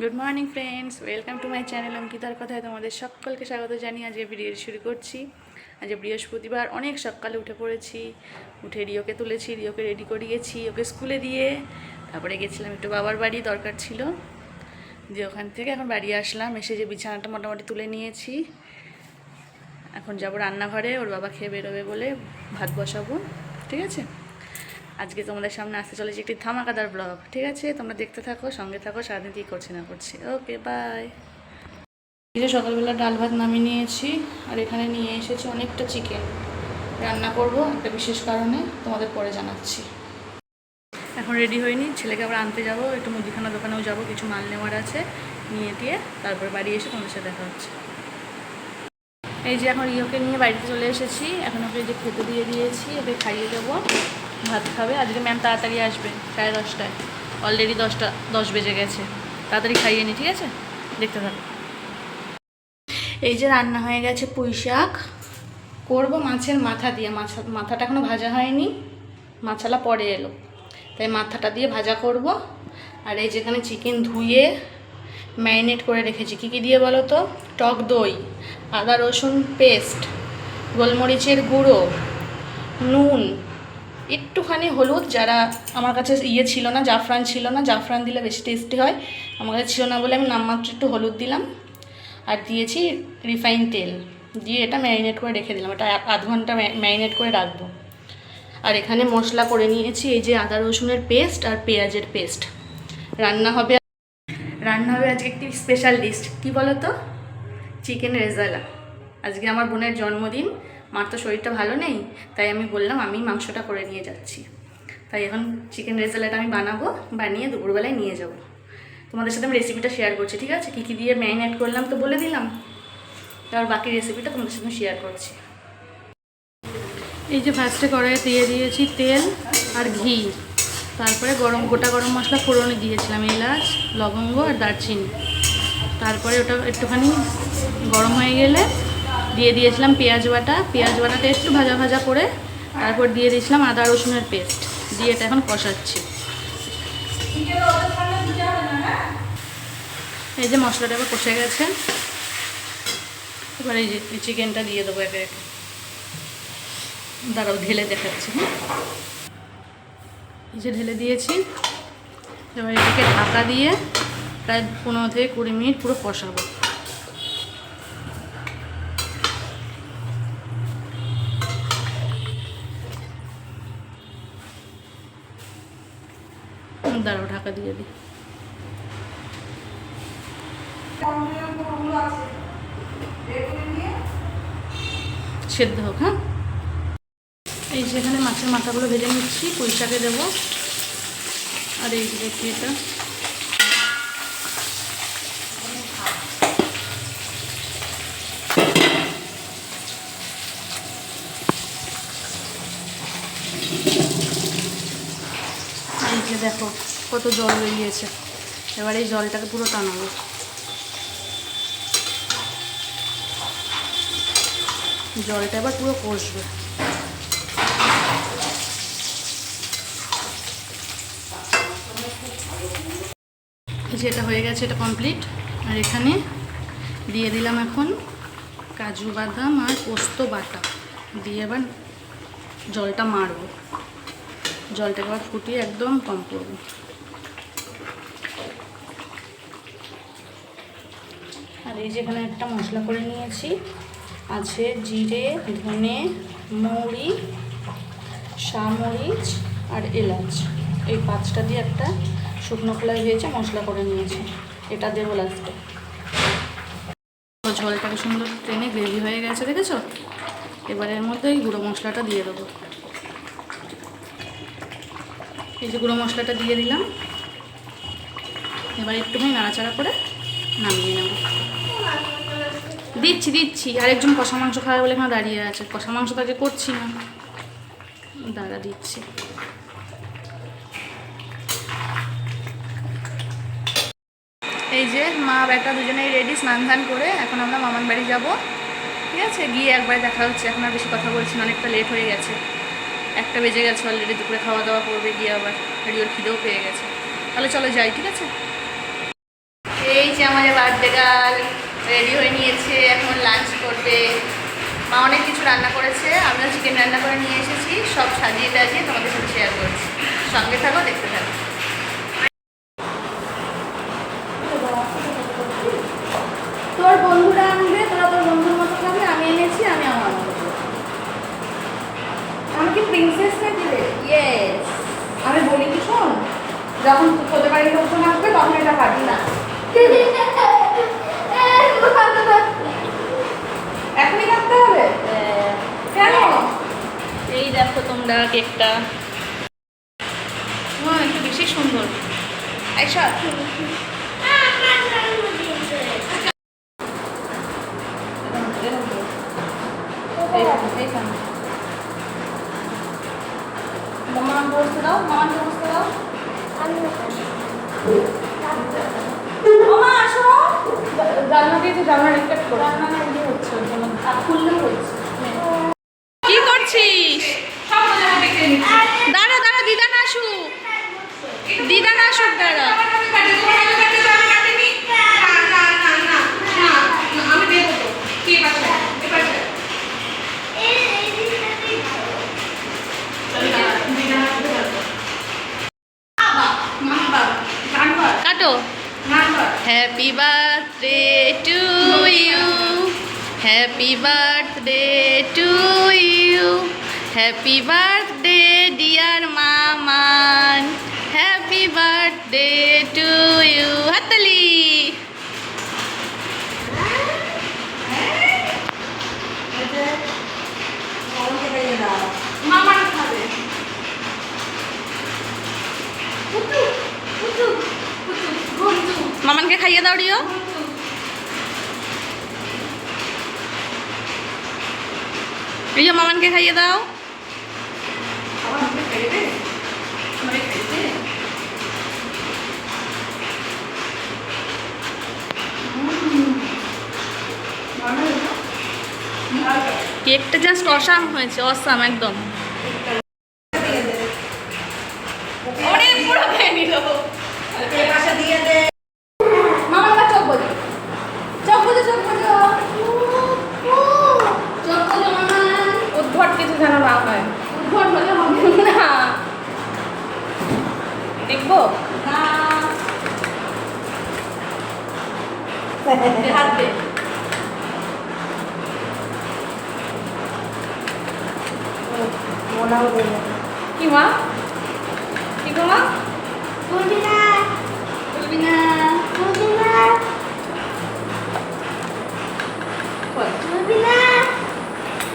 Good morning friends welcome to my channel অঙ্কিতার কথায় তোমাদের সকলকে স্বাগত জানিয়ে আজকে ভিডিও শুরু করছি। আজ বৃহস্পতিবার অনেক সকালে উঠে পড়েছি। উঠে রিওকে তুলেছি। রিওকে রেডি করিয়েছি। ওকে স্কুলে দিয়ে তারপরে গেছিলাম একটু বাবার বাড়ি, দরকার ছিল। যে ওখান থেকে এখন বাড়ি আসলাম। এসে যে বিছানাটা মোটামুটি তুলে নিয়েছি। এখন যাব রান্নাঘরে। ওর বাবা খেয়ে বেরোবে বলে ভাত বসাবো। ঠিক আছে? আজকে তোমাদের সামনে আসতে চলেছে একটি ধামাকাদার ব্লগ ঠিক আছে? তোমরা দেখতে থাকো, সঙ্গে থাকো, সারাদিন কী করছি না করছি। ওকে বাই এই যে সকালবেলা ডাল ভাত নামিয়ে নিয়েছি, আর এখানে নিয়ে এসেছি অনেকটা চিকেন রান্না করব একটা বিশেষ কারণে, তোমাদের পরে জানাচ্ছি। এখন রেডি হয়নি ছেলেকে আবার আনতে যাব, একটু মুদিখানা দোকানেও যাব, কিছু মাল নেওয়ার আছে, নিয়ে দিয়ে তারপর বাড়ি এসে তোমাদের সাথে দেখা হচ্ছে। এই যে এখন ইয়োকে নিয়ে বাড়িতে চলে এসেছি। এখন ওকে যে খেতে দিয়ে দিয়েছি, ওকে খাইয়ে দেবো। ভাত খাবে। আজকে ম্যাম তাড়াতাড়ি আসবে, সাড়ে দশটায়। অলরেডি দশটা, দশ বেজে গেছে। তাড়াতাড়ি খাইয়ে নি, ঠিক আছে? দেখতে থাকো। এই যে রান্না হয়ে গেছে পুঁই শাক। করব মাছের মাথা দিয়ে। মাছ, মাথাটা এখনও ভাজা হয়নি। মাছালা পরে এলো। তাই মাথাটা দিয়ে ভাজা করব। আর এই যেখানে চিকেন ধুয়ে ম্যারিনেট করে রেখেছি। কী কী দিয়ে বলো তো? টক দই, আদা রসুন পেস্ট, গোলমরিচের গুঁড়ো, নুন, একটুখানি হলুদ যারা আমার কাছে ইয়ে ছিল না, জাফরান ছিল না, জাফরান দিলে বেশি টেস্টি হয়। আমার কাছে ছিল না বলে আমি নামমাত্র একটু হলুদ দিলাম। আর দিয়েছি রিফাইন তেল। দিয়ে এটা ম্যারিনেট করে রেখে দিলাম। এটা আধ ঘণ্টা ম্যারিনেট করে রাখব। আর এখানে মশলা করে নিয়েছি এই যে আদা রসুনের পেস্ট আর পেঁয়াজের পেস্ট। রান্না হবে রান্না হবে আজকে একটি স্পেশাল লিস্ট কি বলো তো চিকেন রেজালা আজকে আমার বোনের জন্মদিন, মার তো শরীরটা ভালো নেই, তাই আমি বললাম আমি মাংসটা করে নিয়ে যাচ্ছি। তাই এখন চিকেন রেজালাটা আমি বানাবো, বানিয়ে দুপুরবেলায় নিয়ে যাব। তোমাদের সাথে আমি রেসিপিটা শেয়ার করছি, ঠিক আছে? কী কী দিয়ে ম্যারিনেট করলাম তো বলে দিলাম। তার বাকি রেসিপিটা তোমাদের সাথে শেয়ার করছি। এই যে ফার্স্টে কড়াইয়ে দিয়ে দিয়েছি তেল আর ঘি। তারপরে গরম, গোটা গরম মশলা ফোড়নে দিয়েছিলাম, এলাচ, লবঙ্গ আর দারচিনি। তারপরে ওটা একটুখানি গরম হয়ে গেলে দিয়ে দিয়েছিলাম পেঁয়াজ বাটা। পেঁয়াজ বাটাটা একটু ভাজা ভাজা করে তারপর দিয়ে দিয়েছিলাম আদা রসুনের পেস্ট। দিয়ে এটা এখন কষাচ্ছি। এই যে মশলাটা এবার কষে গেছে। এবার এই যে চিকেনটা দিয়ে দেবো একে একে। দাঁড়াও, ঢেলে দেখাচ্ছি হ্যাঁ? যে ঢেলে দিয়েছি। এবার এটাকে ঢাকা দিয়ে প্রায় পনেরো থেকে কুড়ি মিনিট পুরো কষাবো। দাঁড়াও, ঢাকা দিয়ে দিই। সেদ্ধ হোক হ্যাঁ? এই যেখানে মাছের মাথাগুলো ভেজে নিচ্ছি পুঁই শাকে দেবো। আর এই দেখি এটা। দেখো, কত জল বেরিয়েছে। এবার এই জলটাকে পুরো টানাবো। জলটা এবার পুরো কষবে। এই যে এটা হয়ে গেছে এটা কমপ্লিট আর এখানে দিয়ে দিলাম এখন কাজু বাদাম আর পোস্ত বাটা। দিয়ে এবার জলটা মারবো। জলটাকে আবার ফুটিয়ে একদম কম করব। আর এই যেখানে একটা মশলা করে নিয়েছি, আছে জিরে, ধনে, মৌরি, শামরিচ আর এলাচ। এই পাঁচটা দিয়ে একটা শুকনো খোলা ভেজে মশলা করে নিয়েছি। এটা দেবো লাস্টে ঝোলটাকে সুন্দর ট্রেনে গ্রেভি হয়ে গেছে, দেখেছ? এবার এর মধ্যে এই গুঁড়ো মশলাটা দিয়ে দেবো। এই যে গুঁড়ো মশলাটা দিয়ে দিলাম। এবার একটুখানি নাড়াচাড়া করে নামিয়ে নেব। দিচ্ছি দিচ্ছি। আরেকজন কষা মাংস খাবে বলে এখানে দাঁড়িয়ে আছে। কষা মাংস তো আজকে করছি না। দাঁড়া দিচ্ছি। এই যে মা বেটা দুজনেই রেডি স্নান ধান করে এখন আমরা মামার বাড়ি যাব। ঠিক আছে? গিয়ে একবার দেখা হচ্ছে। এখন আর বেশি কথা বলছি না, অনেকটা লেট হয়ে গেছে। একটা বেজে গেছে অলরেডি দুপুরে খাওয়া দাওয়া করবে গিয়ে আবার। রিওর খিদেও পেয়ে গেছে। তাহলে চলো যাই, ঠিক আছে? এই যে আমাদের বার্থডে গার্ল রেডি হয়ে নিয়েছে, এখন লাঞ্চ করবে। মা অনেক কিছু রান্না করেছে, আমিও চিকেন রান্না করে নিয়ে এসেছি। সব সাজিয়ে টাজিয়ে তোমাদের সাথে শেয়ার করছি। সঙ্গে থাকো, দেখতে থাকো তোর বন্ধুরা আনবে তোরা তোর বন্ধুর মতো খাবে আমি এনেছি আমি আমার মতো খাব। আমি কি প্রিন্সেস নাকি রে ইয়েস আমি বলি কি শোন যখন তোদের বাড়ির লোকজন আসবে তখন এটা পাবি না। এখনই কাটতে হবে? কেন? এই দেখো তোমরা কেকটা। একটু বেশি সুন্দর। আইসা মামা বসতে দাও মামাকে বসতে দাও। মামা আসো। জানলা দিয়ে জানলা রিফ্লেক্ট করো। জানলা হচ্ছে ওর জন্য আর খুললেও হচ্ছে কি করছিস দাঁড়া দাঁড়া দিদা না আসুক দিদা না আসুক দাঁড়া কাটো happy birthday to you happy birthday to you happy birthday dear Maman happy birthday to you খাবে। মামানকে খাইয়ে দাও রিও। রিও মামানকে খাইয়ে দাও। কেকটা জাস্ট অসাম হয়েছে, অসাম একদম। অনেক খেয়ে নিল। মামার কাছে চোখ বোঝো চোখ বোঝো চোখ বোঝো চোখ বোঝো মামা উদ্ভট কিছু যেন না হয় উদ্ভট হলে হবে না দেখব না দে হাত দে মনাও দেবে কি মা কি গো মা বলবি না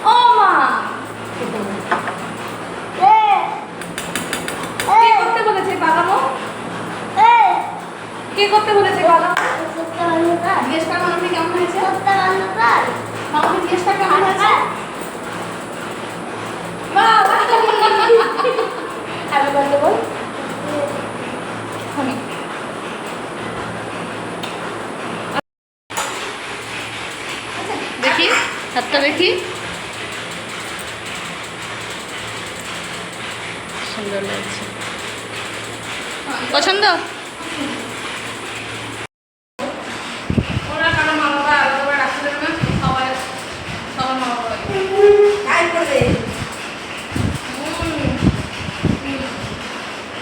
ও মা কে করতে বলেছে বাগানো কে করতে বলেছে বাগানো জিজ্ঞেস কর মামাকে কেমন হয়েছে মামাকে জিজ্ঞেস কর কেমন হয়েছে হ্যাপি বার্থডে বল দেখি হাতটা দেখি সুন্দর লাগছে পছন্দ ওরা কারও মা বাবা আলাদা করে রাখতে দেবে না সবাই সবার মা বাবা কাই করে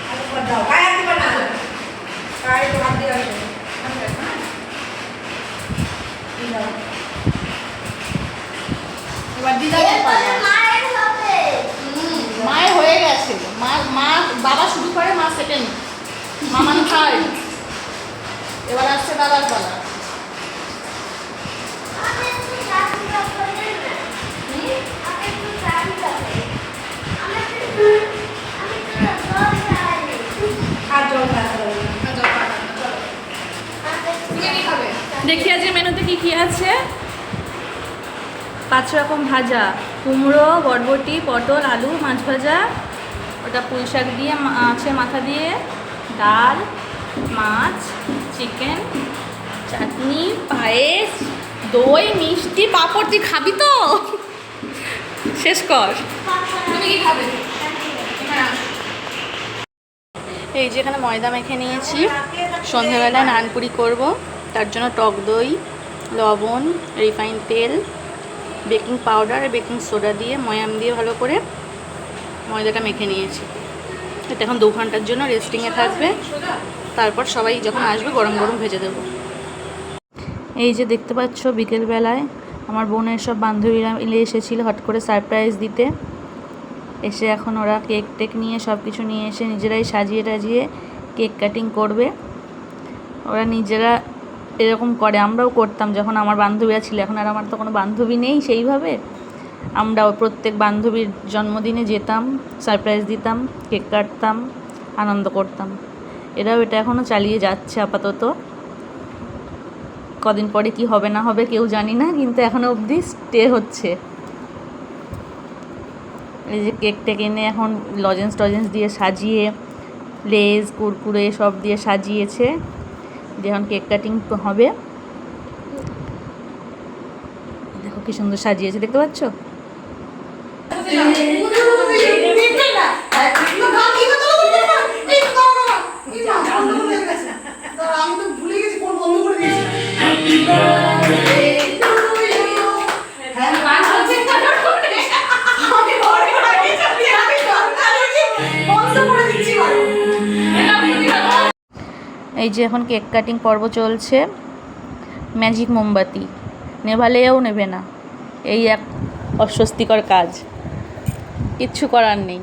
আর পর দাও কাই আনতে পারে না কাই তো হাত দিয়ে আসে এই দাও এবার দিদাকে পাবে মায়ের হয়ে গেছে মা মা বাবা শুরু করে মা সেকেন্ড মামান থার্ড এবার পালা দেখি আজকে মেনুতে কি কি আছে? পাঁচ রকম ভাজা, কুমড়ো, বরবটি, পটল, আলু, মাছ ভাজা, ওটা পুঁই শাক দিয়ে মাছের মাথা দিয়ে, ডাল, মাছ, চিকেন চাটনি পায়েস দই মিষ্টি পাঁপড় তুই খাবি তো? শেষ কর। তুমি কি খাবে? এই যে এখানে ময়দা মেখে নিয়েছি। সন্ধেবেলায় নানপুরি করব। তার জন্য টক দই লবণ রিফাইন তেল বেকিং পাউডার আর বেকিং সোডা দিয়ে ময়াম দিয়ে ভালো করে ময়দাটা মেখে নিয়েছি। এটা এখন দু ঘণ্টার জন্য রেস্টিংয়ে থাকবে। তারপর সবাই যখন আসবে গরম গরম ভেজে দেবো। এই যে দেখতে পাচ্ছ বিকেলবেলায় আমার বোনের সব বান্ধবীরা মিলে এসেছিল হট করে সারপ্রাইজ দিতে। এসে এখন ওরা কেক টেক নিয়ে সব কিছু নিয়ে এসে নিজেরাই সাজিয়ে টাজিয়ে কেক কাটিং করবে। ওরা নিজেরা এরকম করে, আমরাও করতাম যখন আমার বান্ধবীরা ছিল। এখন আর আমার তো কোনো বান্ধবী নেই সেইভাবে। আমরাও প্রত্যেক বান্ধবীর জন্মদিনে যেতাম, সারপ্রাইজ দিতাম, কেক কাটতাম, আনন্দ করতাম। এরাও এটা এখনও চালিয়ে যাচ্ছে আপাতত। কদিন পরে কি হবে না হবে কেউ জানি না, কিন্তু এখনও অবধি স্টে হচ্ছে। এই যে কেক টেক এনে এখন লজেন্স টজেন্স দিয়ে সাজিয়ে লেজ কুরকুরে সব দিয়ে সাজিয়েছে যে এখন কেক কাটিং হবে। দেখো কি সুন্দর সাজিয়েছে, দেখতে পাচ্ছ আমি তো ভুলে গেছি কোন বন্ধ করে দিয়েছি আমি ঘরে আগে চালিয়ে আমি বন্ধ করে দিচ্ছি মানে। এই যে এখন কেক কাটিং পর্ব চলছে। ম্যাজিক মোমবাতি। নেভালেও নেবে না। এই এক অস্বস্তিকর কাজ। কিচ্ছু করার নেই।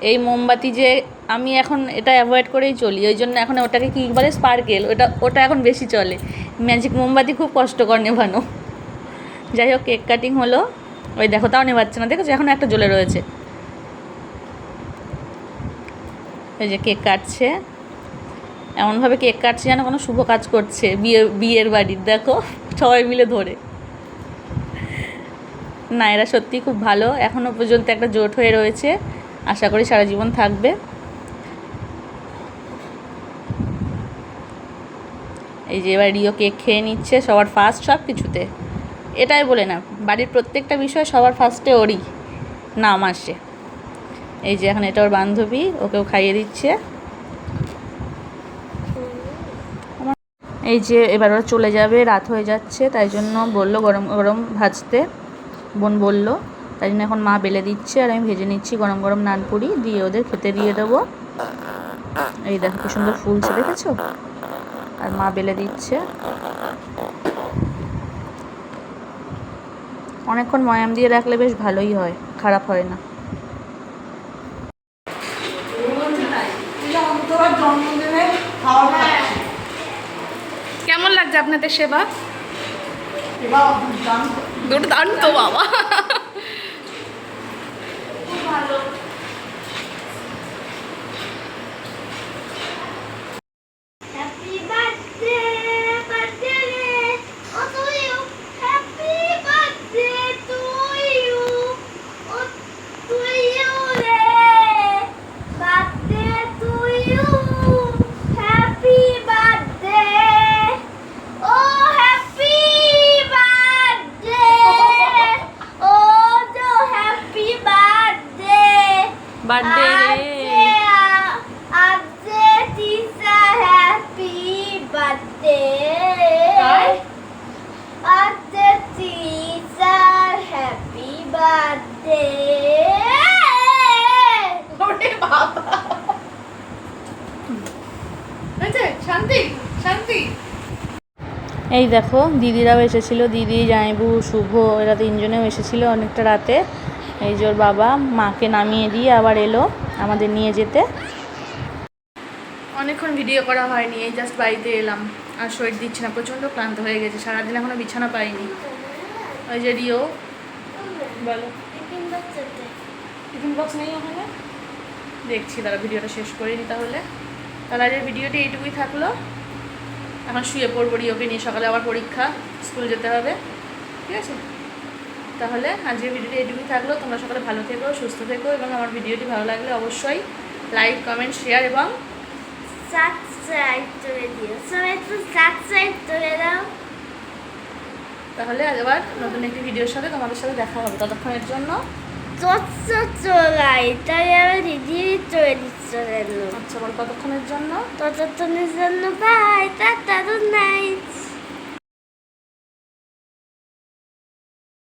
এই মোমবাতি যে আমি এখন এটা অ্যাভয়েড করেই চলি, ওই জন্য এখন ওটাকে কী বলে স্পার্কেল ওটা ওটা এখন বেশি চলে। ম্যাজিক মোমবাতি খুব কষ্টকর নেভানো। যাই হোক কেক কাটিং হলো। ওই দেখো, তাও নেভাচ্ছে না। দেখেছ? এখন একটা জ্বলে রয়েছে। এই যে কেক কাটছে। এমনভাবে কেক কাটছে যেন কোনো শুভ কাজ করছে বিয়ে, বিয়ের বাড়ির দেখো, সবাই মিলে ধরে। না, এরা সত্যিই খুব ভালো। এখনও পর্যন্ত একটা জোট হয়ে রয়েছে। আশা করি সারা জীবন থাকবে। এই যে এবার রিও কেক খেয়ে নিচ্ছে, সবার ফার্স্ট সব কিছুতে এটাই বলে না, বাড়ির প্রত্যেকটা বিষয় সবার ফার্স্টে ওরই, নাম আসে। এই যে এখন এটা ওর বান্ধবী, ওকেও খাইয়ে দিচ্ছে। এই যে এবার ওরা চলে যাবে, রাত হয়ে যাচ্ছে, তাই জন্য বলল গরম গরম ভাজতে। বোন বলল, তাই জন্য এখন মা বেলে দিচ্ছে, আর আমি ভেজে নিচ্ছি গরম গরম নানপুরি দিয়ে ওদের খেতে দিয়ে দেবো। এই দেখো কি সুন্দর ফুলছে, দেখেছ? আর মা বেলে দিচ্ছে অনেকক্ষণ ময়াম দিয়ে রাখলে বেশ ভালোই হয় খারাপ হয় না। কেমন লাগছে আপনাদের সেবা। দুর্দান্ত বাবা এই দেখো দিদিরাও এসেছিল দিদি জামাইবু শুভ এরা তিনজনেও এসেছিল অনেকটা রাতে। এই ওর বাবা, মাকে নামিয়ে দিয়ে আবার এলো আমাদের নিয়ে যেতে। অনেকক্ষণ ভিডিও করা হয়নি, এই জাস্ট বাড়িতে এলাম। আর শরীর দিচ্ছে না, প্রচণ্ড ক্লান্ত হয়ে গেছে, সারাদিন এখনও বিছানা পাইনি। ওই যে রিও, বলো। টিফিন বক্স নেই ওখানে? দেখছি তারা ভিডিওটা শেষ করে নি তাহলে। তাহলে আজকের ভিডিওটি এইটুকুই থাকল। এখন শুয়ে পড়ব রিওকে নিয়ে, সকালে আবার পরীক্ষা, স্কুল যেতে হবে। ঠিক আছে? তাহলে আজকের ভিডিওটি এইটুকুই থাকল। তোমরা সকালে ভালো থেকো সুস্থ থেকো এবং আমার ভিডিওটি ভালো লাগলে অবশ্যই লাইক কমেন্ট শেয়ার এবং সাবস্ক্রাইব করে দিও। সবাই একটু সাবস্ক্রাইব করে দাও। তাহলে আজ আবার নতুন একটি ভিডিওর সাথে তোমাদের সাথে দেখা হবে। ততক্ষণের জন্য চলাই। তাই আমি দিদি চলে দিচ্ছ আচ্ছা বল ততক্ষণের জন্য। ততক্ষণের জন্য বাই টাটা গুড নাইট